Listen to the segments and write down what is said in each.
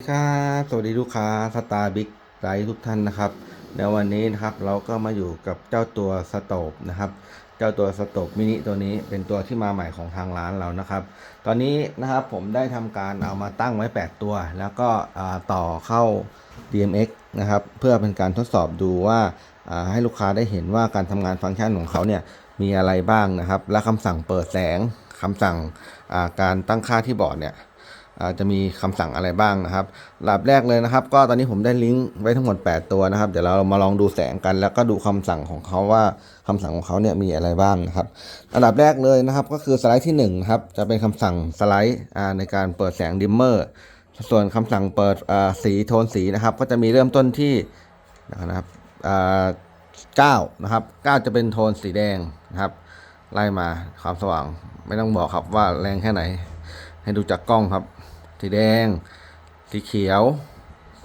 ครับสวัสดีลูกค้าสตาร์บิ๊กไลท์ทุกท่านนะครับในวันนี้นะครับเราก็มาอยู่กับเจ้าตัวสโตบนะครับ เจ้าตัวสโตบมินิตัวนี้เป็นตัวที่มาใหม่ของทางร้านเรานะครับ ตอนนี้นะครับผมได้ทำการเอามาตั้งไว้ 8 ตัว แล้วก็ต่อเข้า DMX นะครับ เพื่อเป็นการทดสอบดูว่าให้ลูกค้าได้เห็นว่าการทำงานฟังก์ชันของเขาเนี่ยมีอะไรบ้างนะครับ และคำสั่งเปิดแสงคำสั่งการตั้งค่าที่บอร์ดเนี่ย จะมีคำสั่งอะไรบ้างนะครับลำดับแรกเลยนะครับ ก็ตอนนี้ผมได้ลิงก์ไว้ทั้งหมด 8 ตัวนะครับ เดี๋ยวเรามาลองดูแสงกัน แล้วก็ดูคำสั่งของเขาว่าคำสั่งของเขาเนี่ยมีอะไรบ้างนะครับ อันดับแรกเลยนะครับ ก็คือสไลด์ที่1นะครับจะเป็นคำสั่งสไลด์ในการเปิดแสงดิมเมอร์ส่วนคำสั่งเปิดสีโทนสีนะครับ ก็จะมีเริ่มต้นที่นะครับอ่า9นะครับ9จะเป็นโทนสีแดงนะครับ ไล่มาความสว่างไม่ต้องบอกครับว่าแรงแค่ไหน ให้ดูจากกล้องครับ สีแดง สีเขียว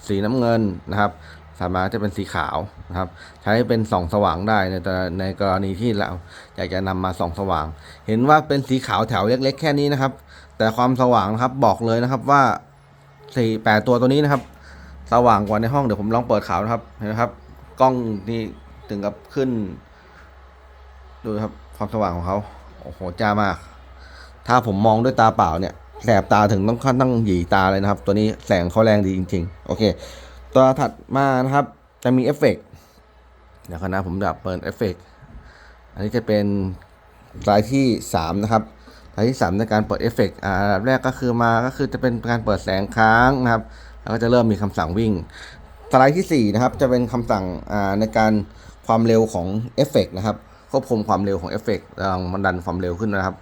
สีน้ำเงินนะครับ สามารถจะเป็นสีขาวนะครับ ใช้เป็นส่องสว่างได้ในในกรณีที่เราอยากจะนำมาส่องสว่าง เห็นว่าเป็นสีขาวแถวเล็ก ๆ แค่นี้นะครับ แต่ความสว่างนะครับบอกเลยนะครับว่าสี่แปดตัวตัวนี้นะครับ สว่างกว่าในห้องเดี๋ยวผมลองเปิดขาวนะครับเห็นไหมครับ กล้องนี่ถึงกับขึ้น ดูครับความสว่างของเขาโอ้โหจ้ามาก ถ้าผมมองด้วยตาเปล่าเนี่ย แสบตาถึงต้องขั้นต้องหยีตาเลยนะครับ ตัวนี้แสงเขาแรงดีจริง ๆ โอเค ตัวถัดมานะครับ จะมีเอฟเฟกต์เดี๋ยวคณะผมจะเปิดเอฟเฟกต์อันนี้จะเป็นรายที่ 3 นะครับรายที่ 3 ในการเปิดเอฟเฟกต์อ่าอันแรกก็คือมาก็คือจะเป็นการเปิดแสงค้างนะครับ แล้วก็จะเริ่มมีคำสั่งวิ่งสไลด์ที่4นะครับจะเป็นคำสั่งอ่าในการความเร็วของเอฟเฟกต์นะครับควบคุมความเร็วของเอฟเฟกต์ลองมันดันความเร็วขึ้นนะครับ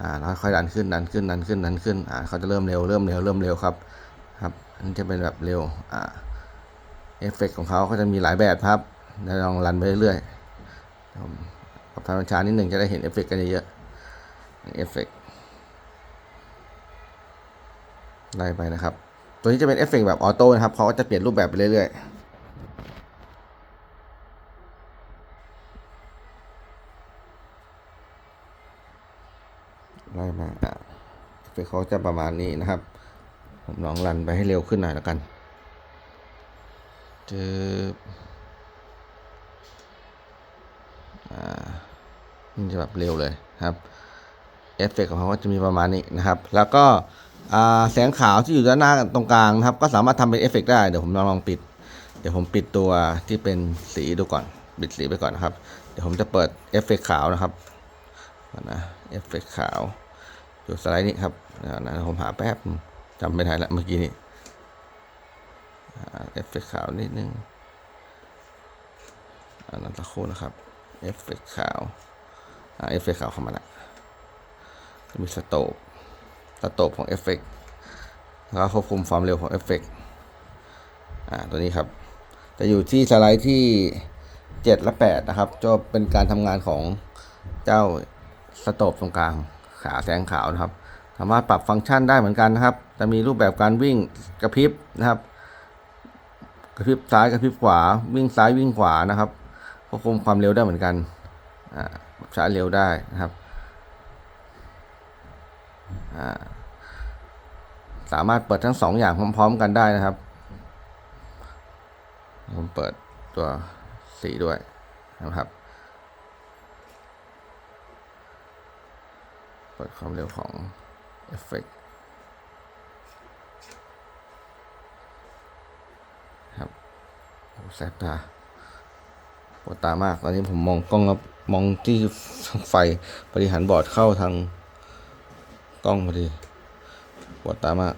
อ่าแล้วค่อยๆดันขึ้นดันขึ้นดันขึ้นดันขึ้นอ่าเขาจะเริ่มเร็วเริ่มเร็วเริ่มเร็วครับครับอันนี้จะเป็นแบบเร็วอ่าเอฟเฟกต์ของเขาก็จะมีหลายแบบครับเดี๋ยวลองรันไปเรื่อยๆผมปรับทางช้านิดหนึ่งจะได้เห็นเอฟเฟกต์กันเยอะๆเอฟเฟกต์ไล่ไปนะครับ ตัวนี้จะเป็นเอฟเฟกต์แบบออโต้นะครับเขาก็จะเปลี่ยนรูปแบบไปเรื่อยๆ ไล่มาอะเอฟเฟกต์เขาจะประมาณนี้นะครับ ผมลองรันไปให้เร็วขึ้นหน่อยแล้วกันจึบอ่านี่จะแบบเร็วเลยครับเอฟเฟกของเขาก็จะมีประมาณนี้นะครับ แล้วก็อ่าแสงขาวที่อยู่ด้านหน้าตรงกลางนะครับ ก็สามารถทำเป็นเอฟเฟกได้ เดี๋ยวผมลองลองปิด เดี๋ยวผมปิดตัวที่เป็นสีดูก่อน ปิดสีไปก่อนนะครับ เดี๋ยวผมจะเปิดเอฟเฟกขาวนะครับ นะเอฟเฟกต์ขาวอยู่สไลด์นี้ครับนะผมหาแป๊บจำไม่ได้ละเมื่อกี้นี้เอฟเฟกต์ขาวนิดนึงอันนั้นสักครู่นะครับเอฟเฟกต์ขาวเอฟเฟกต์ขาวเข้ามาละจะมีสโตปสโตปของเอฟเฟกต์แล้วควบคุมความเร็วของเอฟเฟกต์อ่าตัวนี้ครับจะอยู่ที่สไลด์ที่ 7 และ 8 นะครับจะเป็นการทำงานของเจ้า สโตปตรงกลางขาแสงขาวนะครับ สามารถปรับฟังก์ชันได้เหมือนกันนะครับ จะมีรูปแบบการวิ่งกระพริบนะครับ กระพริบซ้ายกระพริบขวา วิ่งซ้ายวิ่งขวานะครับควบคุมความเร็วได้เหมือนกันอ่าช้าเร็วได้นะครับอ่าสามารถเปิดทั้งสองอย่างพร้อม ๆ กันได้นะครับ ผมเปิดตัวสีด้วยนะครับ เปิดความเร็วของเอฟเฟกต์ครับโอ้แสบตาปวดตามาก ตอนนี้ผมมองกล้องมองที่ไฟบริหารบอร์ดเข้าทางกล้องพอดีปวดตามาก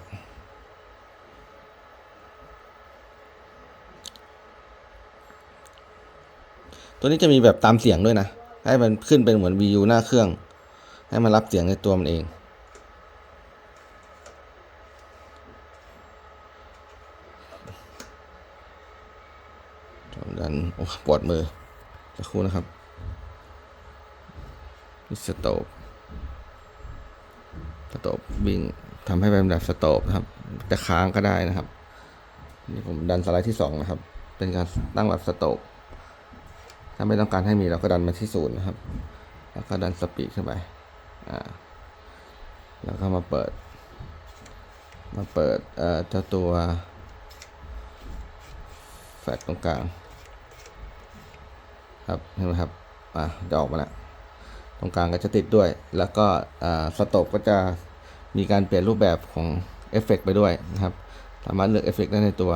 ตัวนี้จะมีแบบตามเสียงด้วยนะ ให้มันขึ้นเป็นเหมือน VU หน้าเครื่อง ให้มันรับเสียงในตัวมันเอง ดัน โอ้ปวดมือสักครู่นะครับนี่สโตปสโตบวิ่งทำให้เป็นแบบสโตบนะครับ จะค้างก็ได้นะครับ นี่ผมดันสไลด์ที่สองนะครับ เป็นการตั้งแบบสโตบถ้าไม่ต้องการให้มีเราก็ดันมาที่ศูนย์นะครับ แล้วก็ดันสปีดขึ้นไป อ่าแล้วก็มาเปิด มาเปิดเอ่อเจ้าตัวแฟลชตรงกลางครับเห็นไหมครับอะจะออกมาแล้วตรงกลางก็จะติดด้วย แล้วก็สโตปก็จะมีการเปลี่ยนรูปแบบของเอฟเฟกต์ไปด้วยนะครับ สามารถเลือกเอฟเฟกต์ได้ในตัว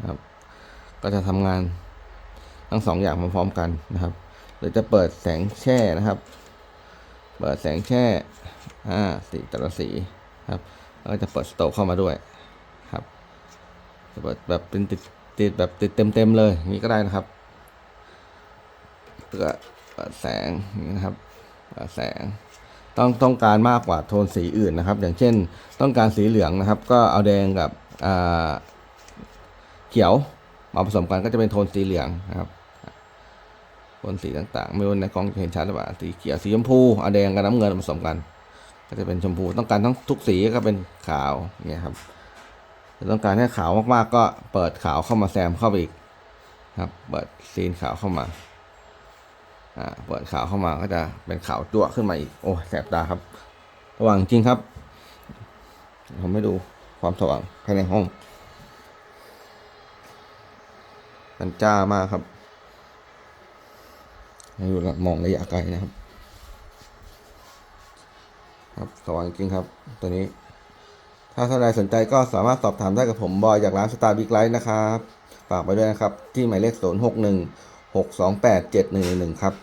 นะครับ ก็จะทำงานทั้งสองอย่างพร้อมๆกันนะครับหรือจะเปิดแสงแช่นะครับ เปิดแสงแช่อ่าสีแต่ละสีครับแล้วก็จะเปิดสโตเข้ามาด้วยครับจะเปิดแบบเป็นติดติดแบบติดเต็มๆเลยอย่างนี้ก็ได้นะครับเพื่อเปิดแสงนี้นะครับเปิดแสงต้องต้องการมากกว่าโทนสีอื่นนะครับ อย่างเช่นต้องการสีเหลืองนะครับ ก็เอาแดงกับอ่าเขียวมาผสมกันก็จะเป็นโทนสีเหลืองนะครับ โทนสีต่างๆ ไม่ว่าในกล้องจะเห็นชัดหรือเปล่าสีเขียวสีชมพูอแดงกับน้ำเงินผสมกัน ก็จะเป็นชมพูต้องการทั้งทุกสีก็เป็นขาวเงี้ยครับแต่ต้องการให้ขาวมากๆ ก็เปิดขาวเข้ามาแซมเข้าไปอีกครับเปิดซีนขาวเข้ามาอ่าเปิดขาวเข้ามาก็จะเป็นขาวจั่วขึ้นมาอีกโอ้แสบตาครับสว่างจริงครับ ผมไม่ดูความสว่างภายในห้องมันจ้ามากครับ ให้ดูมองระยะไกลนะครับ ครับสว่างจริงครับ ตัวนี้ ถ้าท่านใดสนใจก็สามารถสอบถามได้กับผมบอยจากร้านสตาร์บิ๊กไลท์นะครับ ฝากไปด้วยนะครับ ที่หมายเลข 0 6 1 6 2 8 7 1 1 ครับ